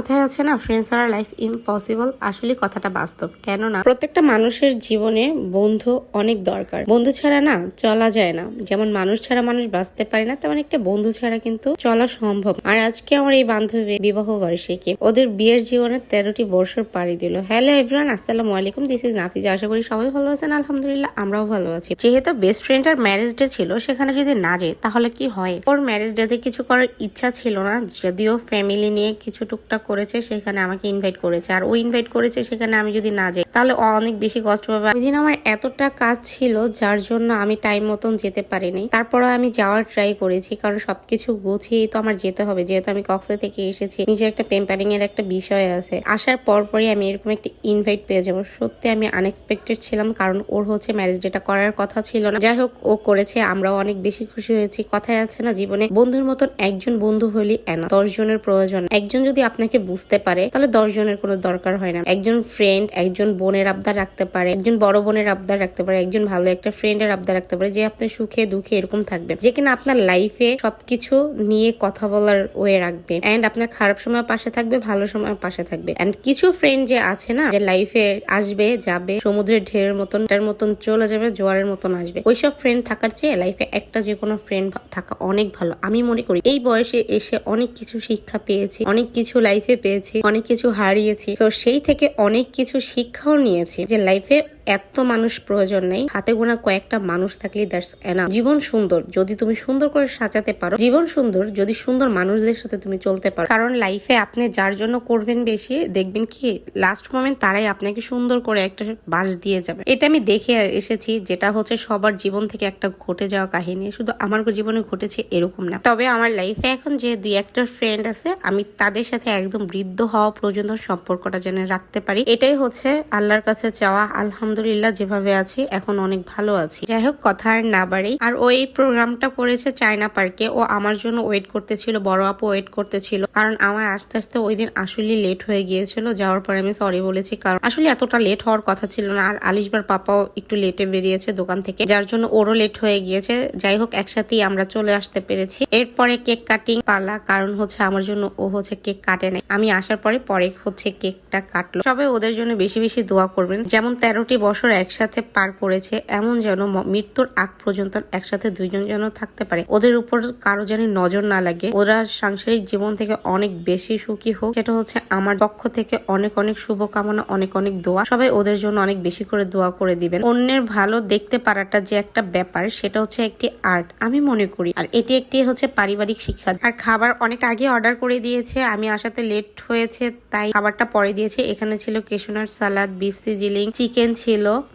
কথায় আছে না ফ্রেন্ডস আর লাইফ ইম্পসিবল আসলে কথাটা বাস্তব। কেননা প্রত্যেকটা মানুষের জীবনে বন্ধু অনেক দরকার। বন্ধু ছাড়া না চলা যায় না। যেমন মানুষ ছাড়া মানুষ বাঁচতে পারে না, তেমন একটা বন্ধু ছাড়া কিন্তু চলা সম্ভব। আর আজকে আমার এই বান্ধবী বিবাহ বার্ষিকী, ওদের বিয়ের জীবনে তেরোটি বছর পাড়ি দিল। হ্যালো এভরিওয়ান আসসালামু আলাইকুম দিস ইজ নাফিজা। আশা করি সবাই ভালো আছেন। আলহামদুলিল্লাহ, আমরাও ভালো আছি। যেহেতু বেস্ট ফ্রেন্ড আর ম্যারেজ ডে ছিল, সেখানে যদি না যায়, তাহলে কি হয়? ওর ম্যারেজ ডেতে কিছু করার ইচ্ছা ছিল না, যদিও ফ্যামিলি নিয়ে কিছু টুকটাক করেছে সেখানে আমাকে ইনভাইট করেছে। আর ও ইনভাইট করেছে সেখানে আমি যদি না যাই তাহলে অনেক বেশি কষ্ট পাবে। ওই দিন আমার এতটা কাজ ছিল যার জন্য আমি টাইম মতন যেতে পারিনি। তারপরে আমি যাওয়ার ট্রাই করেছি, কারণ সবকিছু গুছিয়েই তো আমার যেতে হবে। যেহেতু আমি কক্সে থেকে এসেছি নিজের একটা পেম্পারিং এর একটা বিষয় আছে। আসার পরপরই আমি এরকম একটা ইনভাইট পেয়ে যাব। সত্যি আমি আনএক্সপেক্টেড ছিলাম, কারণ ওর হচ্ছে ম্যারেজ ডেটা করার কথা ছিল না। যাই হোক, ও করেছে, আমরাও অনেক বেশি খুশি হয়েছি। কথায় আছে না, জীবনে বন্ধুর মতন একজন বন্ধু হলি এনা দশ জনের প্রয়োজন। একজন যদি আপনাকে বুঝতে পারে, তাহলে দশ জনের কোনো দরকার হয় না। একজন ফ্রেন্ড একজন বোনের আবদার রাখতে পারে, একজন বড় বোনের আবদার রাখতে পারে, একজন ভালো একটা ফ্রেন্ডের আবদার রাখতে পারে যে আপনার সুখে, দুঃখে এরকম থাকবে যে কিনা আপনার লাইফে সবকিছু নিয়ে কথা বলার ওয়ে রাখবে এন্ড আপনার খারাপ সময় পাশে থাকবে, ভালো সময় পাশে থাকবে এন্ড কিছু ফ্রেন্ড যে আছে না, যে লাইফে আসবে, যাবে, সমুদ্রের ঢেউয়ের মতন, তার মতন চলে যাবে, জোয়ারের মতন আসবে। ওইসব ফ্রেন্ড থাকার চেয়ে লাইফে একটা যে কোনো ফ্রেন্ড থাকা অনেক ভালো। আমি মনে করি এই বয়সে এসে অনেক কিছু শিক্ষা পেয়েছি, অনেক কিছু লাইফে পেয়েছি, অনেক কিছু হারিয়েছি। তো সেই থেকে অনেক কিছু শিক্ষাও নিয়েছি যে লাইফে এত মানুষ প্রয়োজন নেই। হাতে গোনা কয়েকটা মানুষ থাকলে দ্যাটস এনা জীবন সুন্দর, যদি তুমি সুন্দর করে সাজাতে পারো। জীবন সুন্দর, যদি সুন্দর মানুষদের সাথে তুমি চলতে পারো। কারণ লাইফে আপনি যার জন্য করবেন বেশি, দেখবেন কি লাস্ট মোমেন্ট তারাই আপনাকে সুন্দর করে একটা বাস দিয়ে যাবে। এটা আমি দেখে এসেছি, যেটা হচ্ছে সবার জীবন থেকে একটা ঘটে যাওয়া কাহিনী। শুধু আমার জীবনে ঘটেছে এরকম না। তবে আমার লাইফে এখন যে দুই একটা ফ্রেন্ড আছে, আমি তাদের সাথে একদম বৃদ্ধ হওয়া পর্যন্ত সম্পর্কটা যেন রাখতে পারি। এটাই হচ্ছে আল্লাহর কাছে চাওয়া, আলহামদুলিল্লাহ। যেভাবে আছি, এখন অনেক ভালো আছি। যাই হোক, কথা আর না বাড়ি আর ও এই প্রোগ্রামটা করেছে চায়না পার্কে। ও আমার জন্য ওয়েট করতেছিল, বড় আপু ওয়েট করতেছিল। কারণ আমার আস্তে আস্তে ওই দিন আসলে লেট হয়ে গিয়েছিল। যাওয়ার পরে আমি সরি বলেছি, কারণ আসলে এতটা লেট হওয়ার কথা ছিল না। আর আলিশবার পাপাও একটু লেটে বেরিয়েছে দোকান থেকে, যার জন্য ওরও লেট হয়ে গিয়েছে। যাই হোক, একসাথেই আমরা চলে আসতে পেরেছি। এরপরে কেক কাটিং পালা, কারণ হচ্ছে আমার জন্য ও হচ্ছে কেক কাটে নাই। আমি আসার পরে পরে হচ্ছে কেকটা কাটলো। সবাই ওদের জন্য বেশি বেশি দোয়া করবেন। যেমন তেরোটি বছর একসাথে পার করেছে, এমন যেন মৃত্যুর আগ পর্যন্ত একসাথে দুইজন যেন থাকতে পারে। ওদের উপর কারও যেন নজর না লাগে। ওরা সাংসারিক জীবন থেকে অনেক বেশি সুখী হোক। সেটা হচ্ছে আমার পক্ষ থেকে অনেক অনেক শুভকামনা, অনেক অনেক দোয়া। সবাই ওদের জন্য অনেক বেশি করে দোয়া করে দিবেন। অন্যের ভালো দেখতে পারাটা যে একটা ব্যাপার, সেটা হচ্ছে একটি আর্ট, আমি মনে করি। আর এটি একটি হচ্ছে পারিবারিক শিক্ষা। আর খাবার অনেক আগে অর্ডার করে দিয়েছে, আমি আসাতে লেট হয়েছে, তাই খাবারটা পরে দিয়েছে। এখানে ছিল কেশনার সালাদ বিফ সিজিলিং চিকেন ছিল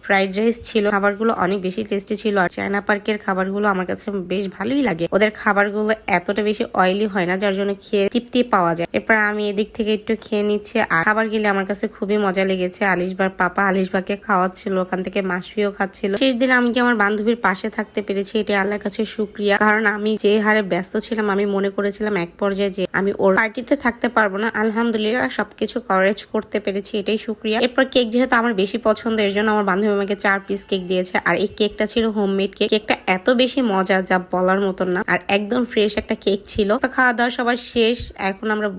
ফ্রাইড রাইস ছিল, খাবারগুলো অনেক বেশি টেস্টি ছিল আর চায়না পার্কের খাবারগুলো আমার কাছে বেশ ভালোই লাগে। ওদের খাবারগুলো এতটা বেশি অয়েলি হয় না, যার জন্য খেয়ে তৃপ্তি পাওয়া যায়। এরপর আমি এদিক থেকে একটু খেয়ে নিচ্ছি আর খাবার গেলে আমার কাছে খুবই মজা লেগেছে। আলিশবার পাপা আলিশবাকে খাওয়াচ্ছিল, ওখান থেকে মাসফিও খাচ্ছিল। শেষ দিন আমি কি আমার বান্ধবীর পাশে থাকতে পেরেছি? এটি আল্লাহর কাছে শুক্রিয়া। কারণ আমি যে হারে ব্যস্ত ছিলাম, আমি মনে করেছিলাম এক পর্যায়ে যে আমি ওর পার্টিতে থাকতে পারব না। আলহামদুলিল্লাহ, সবকিছু কভারেজ করতে পেরেছি, এটাই শুক্রিয়া। এরপর কেক যেহেতু আমার বেশি পছন্দ এর জন্য আমার বান্ধবী আমাকে চার পিস কেক দিয়েছে। আর এই কেকটা ছিল হোমমেড কেক কেকটা এত বেশি মজা যা বলার মতন না। আর একদম ফ্রেশ একটা কেক ছিল। খাওয়া দাওয়া সবার শেষ। এখন আমরা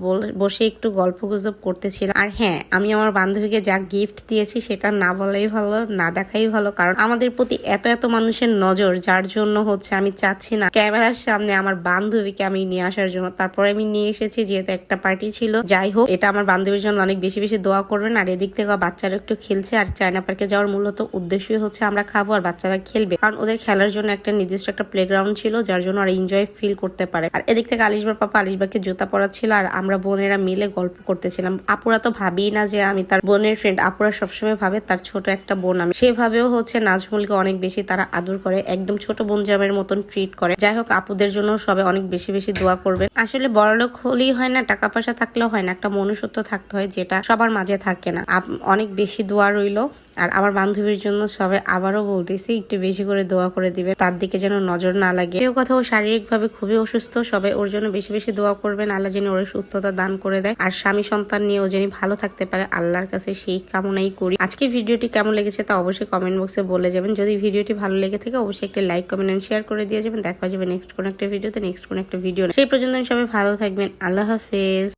বসে একটু গল্প গুজব করতেছিলাম। আর হ্যাঁ আমি আমার বান্ধবীকে যা গিফট দিয়েছি সেটা না বলাই ভালো, না দেখাই ভালো। কারণ আমাদের প্রতি এত এত মানুষের নজর, যার জন্য হচ্ছে আমি চাচ্ছি না ক্যামেরার সামনে আমার বান্ধবীকে আমি নিয়ে আসার জন্য। তারপরে আমি নিয়ে এসেছি, যেহেতু একটা পার্টি ছিল। যাই হোক, এটা আমার বান্ধবীর জন্য অনেক বেশি বেশি দোয়া করবেন। আর এদিক থেকে বাচ্চারা একটু খেলছে। আর চায়না পার্কে যাওয়ার মূলত উদ্দেশ্যই হচ্ছে আমরা খাব আর বাচ্চারা খেলবে। কারণ ওদের খেলার জন্য একটা নির্দিষ্ট একটা প্লেগ্রাউন্ড ছিল, যার জন্য আর এনজয় ফিল করতে পারে। আর এদিক থেকে আলিশবার পাপা আলিশবাকে জুতা পরাচ্ছিল আর আমরা বোনেরা মিলে গল্প করতেছিলাম। আপুরা তো ভাবেই না যে আমি তার বোনের ফ্রেন্ড আপুরা সবসময় ভাবে তার ছোট একটা বোন আমি। সেভাবেও হচ্ছে নাজমুলকে অনেক বেশি তারা আদর করে, একদম ছোট বোন জামের মতন ট্রিট করে। যাই হোক, আপুদের জন্য সবাই অনেক বেশি বেশি দোয়া করবেন। আসলে বড়লোক হলেই হয় না, টাকা পয়সা থাকলেও হয় না, একটা মনুষ্যত্ব থাকতে হয় যেটা সবার মাঝে থাকে না। অনেক বেশি দোয়া রইল। আর আমার বান্ধবীর জন্য সবাই আবারও বলতেছি, একটু বেশি করে দোয়া করে দিবে তার দিকে যেন নজর না লাগে। কেউ কথা ও শারীরিকভাবে খুবই অসুস্থ, সবাই ওর জন্য বেশি বেশি দোয়া করবেন। আল্লাহ যেন ওর সুস্থতা দান করে দেয়। আর স্বামী সন্তান নিয়ে ও যেন ভালো থাকতে পারে, আল্লাহর কাছে সেই কামনাই করি। আজকের ভিডিওটি কেমন লেগেছে তা অবশ্যই কমেন্ট বক্সে বলে যাবেন। যদি ভিডিওটি ভালো লেগে থাকে, অবশ্যই একটি লাইক কমেন্ট এন্ড শেয়ার করে দিয়ে যাবেন। দেখা যাবে নেক্সট কোন একটা ভিডিওতে নেক্সট কোন একটা ভিডিও সেই পর্যন্ত সবাই ভালো থাকবেন। আল্লাহ হাফেজ।